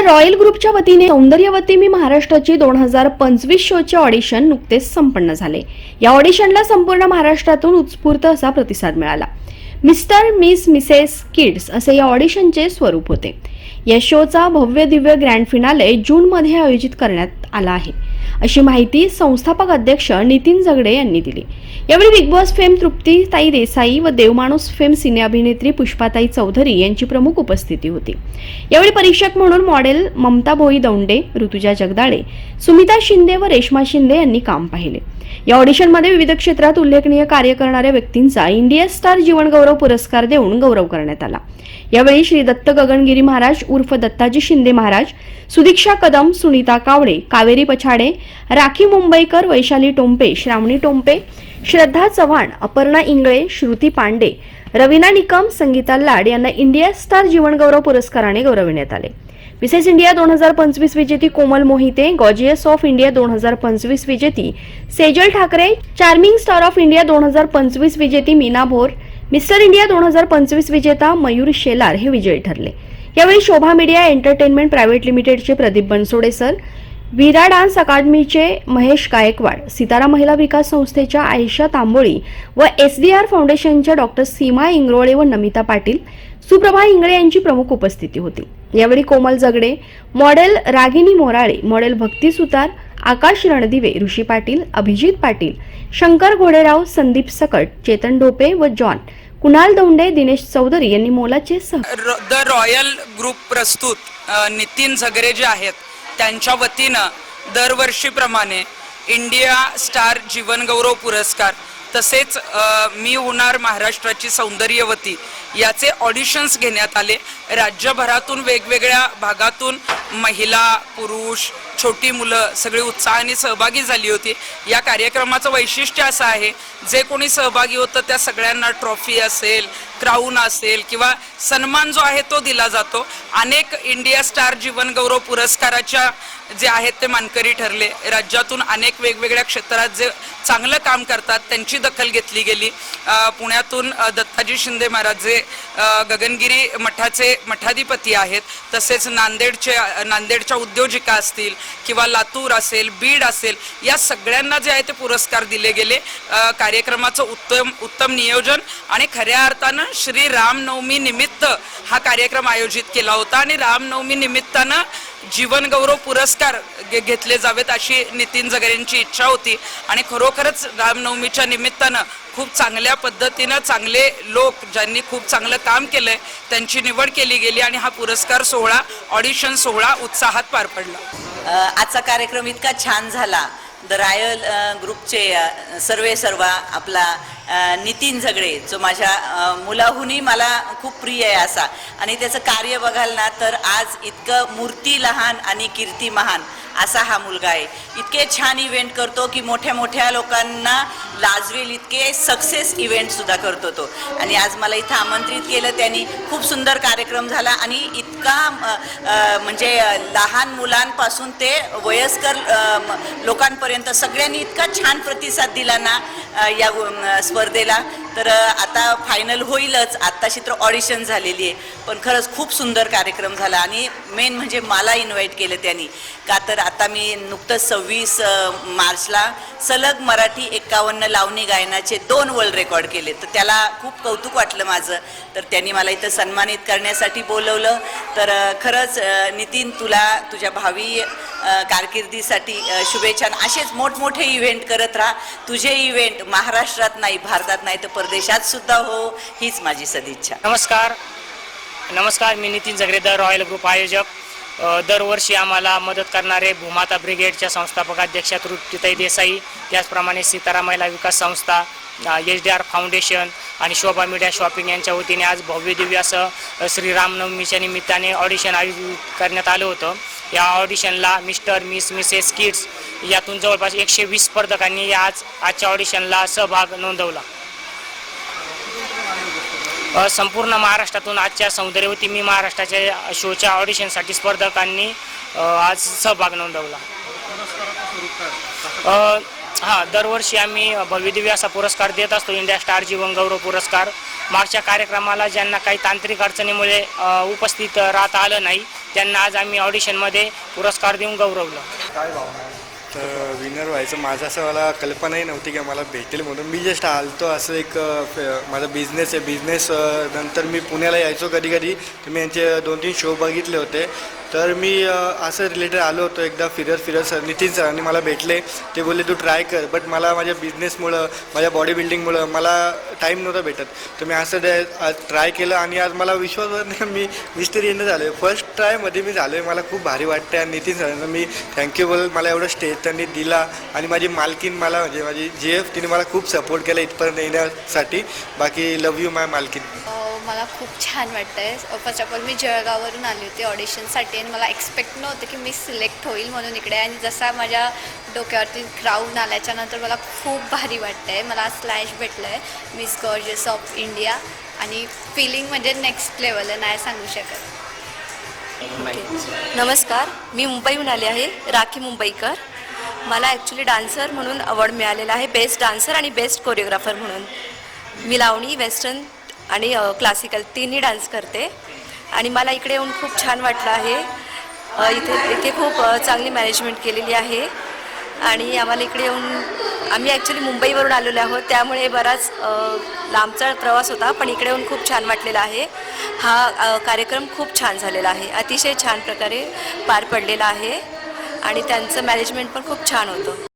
तर रॉयल ग्रुपच्या वतीने सौंदर्यवती मी महाराष्ट्राची दोन हजार पंचवीस शोचे ऑडिशन नुकतेच संपन्न झाले. या ऑडिशनला संपूर्ण महाराष्ट्रातून उत्स्फूर्त असा प्रतिसाद मिळाला. मिस्टर मिस मिसेस किड्स असे या ऑडिशनचे स्वरूप होते. या शोचा भव्य दिव्य ग्रँड फिनाले जूनमध्ये आयोजित करण्यात आला आहे. अशी माहिती संस्थापक अध्यक्ष नितीन जगडे यांनी दिली. यावेळी बिग बॉस फेम तृप्तीताई देसाई व देवमाणूस फेम सिने अभिनेत्री पुष्पाताई चौधरी यांची प्रमुख उपस्थिती होती. यावेळी परीक्षक म्हणून मॉडेल ममता भोई दौंडे ऋतुजा जगदाळे सुमिता शिंदे व रेश्मा शिंदे यांनी काम पाहिले. या ऑडिशनमध्ये विविध क्षेत्रात उल्लेखनीय कार्य करणाऱ्या व्यक्तींचा इंडिया स्टार जीवनगौरव पुरस्कार देऊन गौरव करण्यात आला. यावेळी श्री दत्त गगनगिरी महाराज उर्फ दत्ताजी शिंदे महाराज सुदीक्षा कदम सुनीता कावडे कावेरी पछाडे राखी मुंबईकर वैशाली टोंपे श्रावणी टोंपे श्रद्धा चव्हाण अपर्णा इंगळे श्रुती पांडे रवीना निकम संगीता लाड यांना इंडिया स्टार जीवनगौरव पुरस्काराने गौरविण्यात आले. मिसेस इंडिया दोन हजार पंचवीस विजेती Komal Mohite gorgeous of India दोन हजार पंचवीस विजेती Sejal Thackeray charming star of India दोन हजार पंचवीस विजेती मीना भोर मिस्टर इंडिया दोन हजार पंचवीस विजेता मयूर शेलार हे विजयी ठरले. यावेळी शोभा मीडिया एंटरटेनमेंट प्रायव्हेट लिमिटेडचे प्रदीप बनसोडे सर वीरा डान्स अकादमीचे महेश गायकवाड सितारा महिला विकास संस्थेच्या आयशा तांबोळी व एस डी आर फाउंडेशनच्या डॉक्टर सीमा इंगरोळे व नमिता पाटील सुप्रभा इंगळे यांची प्रमुख उपस्थिती होती. यावेळी कोमल जगडे मॉडेल रागिनी मोराळे मॉडेल भक्ती सुतार आकाश रणदिवे ऋषी पाटील अभिजित पाटील शंकर घोडेराव संदीप सकट चेतन ढोपे व जॉन कुणाल दौंडे दिनेश चौधरी यांनी मोलाचे सह द रॉयल ग्रुप प्रस्तुत नितीन झगरे जे आहेत त्यांच्या वतीनं दरवर्षीप्रमाणे इंडिया स्टार जीवनगौरव पुरस्कार तसेच मी होणार महाराष्ट्राची सौंदर्यवती. याचे ऑडिशन्स घेण्यात आले. राज्यभरातून वेगवेगळ्या भागातून महिला पुरुष छोटी मुलं सगळी उत्साहाने सहभागी झाली होती. या कार्यक्रमाचं वैशिष्ट्य असं आहे जे कोणी सहभागी होतं त्या सगळ्यांना ट्रॉफी असेल क्राऊन असेल किंवा सन्मान जो आहे तो दिला जातो. अनेक इंडिया स्टार जीवन गौरव पुरस्काराच्या जे आहेत ते मानकरी ठरले. राज्यातून अनेक वेगवेगळ्या क्षेत्रात जे चांगलं काम करतात त्यांची दखल घेतली गेली. पुण्यातून दत्ताजी शिंदे महाराज जे गगनगिरी मठाचे मठाधिपती आहेत. तसेच नांदेडचे नांदेडच्या उद्योजिका असतील किंवा लातूर असेल बीड असेल या सगळ्यांना जे आहे ते पुरस्कार दिले गेले. कार्यक्रमाचं उत्तम उत्तम नियोजन आणि खऱ्या अर्थानं श्री रामनवमी निमित्त हा कार्यक्रम आयोजित केला होता आणि रामनवमी निमित्तानं जीवनगौरव पुरस्कार घे- घेतले जावेत अशी नितीन जगरेंची इच्छा होती. आणि खरोखरच रामनवमीच्या निमित्तानं खूप चांगल्या पद्धतीनं चांगले लोक ज्यांनी खूप चांगलं काम केलंय त्यांची निवड केली गेली आणि हा पुरस्कार सोहळा ऑडिशन सोहळा उत्साहात पार पडला. आजचा कार्यक्रम इतका छान झाला. द रायल ग्रुपचे सर्वे सर्वा आपला नितीन झगडे जो माझ्या मुलाहूनही मला खूप प्रिय आहे असा. आणि त्याचं कार्य बघाल ना तर आज इतकं मूर्ती लहान आणि कीर्ती महान. असा हा मुलगा आहे. इतके छान इव्हेंट करतो की मोठ्या मोठ्या लोकांना लाजवेल इतके सक्सेस इव्हेंट सुद्धा करतो तो. आणि आज मला इथं आमंत्रित केलं त्यांनी खूप सुंदर कार्यक्रम झाला आणि इतका म्हणजे लहान मुलांपासून ते वयस्कर लोकांपर्यंत सगळ्यांनी इतका छान प्रतिसाद दिला ना या स्पर्धेला. तर आता फायनल होईलच. आत्ताशी तर ऑडिशन झालेली आहे. पण खरंच खूप सुंदर कार्यक्रम झाला आणि मेन म्हणजे मला इन्व्हाइट केलं त्यांनी. का तर आता मी नुकतंच सव्वीस मार्चला सलग मराठी एकावन्न लावणी गायनाचे दोन वर्ल्ड रेकॉर्ड केले. तर त्याला खूप कौतुक वाटलं माझं. तर त्यांनी मला इथं सन्मानित करण्यासाठी बोलवलं. तर खरंच नितीन तुला तुझ्या भावी कारकिर्दीसाठी शुभेच्छा. असेच मोठमोठे इव्हेंट करत राहा. तुझे इव्हेंट महाराष्ट्रात नाही भारतात नाही तर परदेशात सुद्धा हो हीच माझी सदिच्छा. नमस्कार. नमस्कार मी नितीन जगरेदार रॉयल ग्रुप आयोजक. दरवर्षी आम्हाला मदत करणारे भूमाता ब्रिगेडच्या संस्थापक अध्यक्षा तृप्तीताई देसाई त्याचप्रमाणे सीतारा महिला विकास संस्था एच डी आर फाउंडेशन आणि शोभा मीडिया शॉपिंग यांच्या वतीने आज भव्य दिव्य असं श्रीरामनवमीच्या निमित्ताने ऑडिशन आयोजित करण्यात आलं होतं. या ऑडिशनला मिस्टर मिस मिसेस किड्स यातून जवळपास एकशे वीस स्पर्धकांनी आज आजच्या ऑडिशनला सहभाग नोंदवला. संपूर्ण महाराष्ट्रातून आजच्या सौंदर्यवती मी महाराष्ट्राच्या शोच्या ऑडिशनसाठी स्पर्धकांनी आज सहभाग नोंदवला. हां दरवर्षी आम्ही भव्यदिव्य असा पुरस्कार देत असतो इंडिया स्टार जीवन गौरव पुरस्कार. मागच्या कार्यक्रमाला ज्यांना काही तांत्रिक अडचणीमुळे उपस्थित राहता आलं नाही त्यांना आज आम्ही ऑडिशनमध्ये पुरस्कार देऊन गौरवलं. तर विनर व्हायचं. माझं असं मला कल्पनाही नव्हती की मला भेटेल म्हणून. मी जस्ट आलतो असं एक माझा बिझनेस आहे. बिझनेस नंतर मी पुण्याला यायचो कधी कधी तर मी यांचे दोन तीन शो बघितले होते. तर मी असं रिलेटेड आलो होतो एकदा फिरत फिरत सर नितीन सरांनी मला भेटले. ते बोलले तू ट्राय कर. बट मला माझ्या बिझनेसमुळं माझ्या बॉडी बिल्डिंगमुळं मला टाईम नव्हता भेटत. तर मी असं ट्राय केलं आणि आज मला विश्वासवर नाही. मी मिस्टर येणं झालो आहे फर्स्ट ट्रायमध्ये मी झालो आहे मला खूप भारी वाटते आणि नितीन सरांना मी थँक्यू बोल मला एवढं स्टेज त्यांनी दिला आणि माझी मालकीन मला म्हणजे माझी जे एफ तिने मला खूप सपोर्ट केला इथपर्यंत येण्यासाठी. बाकी लव यू माय मालकीन मला खूप छान वाटतं आहे फर्स्ट ऑफ ऑल मी जळगाववरून आली होती ऑडिशनसाठी आणि मला एक्सपेक्ट नव्हतं की मी सिलेक्ट होईल म्हणून इकडे. आणि जसा माझ्या डोक्यावरती क्राऊन आल्याच्यानंतर मला खूप भारी वाटतं आहे मला स्लॅश भेटलं आहे मिस गॉर्जियस ऑफ इंडिया आणि फिलिंग म्हणजे नेक्स्ट लेवल आहे नाही सांगू शकत. नमस्कार. मी मुंबईहून आले आहे राखी मुंबईकर. मला ॲक्च्युली डान्सर म्हणून अवॉर्ड मिळालेला आहे. बेस्ट डान्सर आणि बेस्ट कोरिओग्राफर म्हणून. मी लावणी वेस्टर्न आणि क्लासिकल तिन्ही डान्स करते. आणि मला इकडे येऊन खूप छान वाटलं आहे. इथे इथे खूप चांगली मॅनेजमेंट केलेली आहे. आणि आम्हाला इकडे येऊन आम्ही ॲक्च्युली मुंबईवरून आलेलो आहोत. त्यामुळे बराच लांबचा प्रवास होता पण इकडे येऊन खूप छान वाटलेला आहे. हा कार्यक्रम खूप छान झालेला आहे. अतिशय छान प्रकारे पार पडलेला आहे. आणि त्यांचं मॅनेजमेंट पण खूप छान होतं.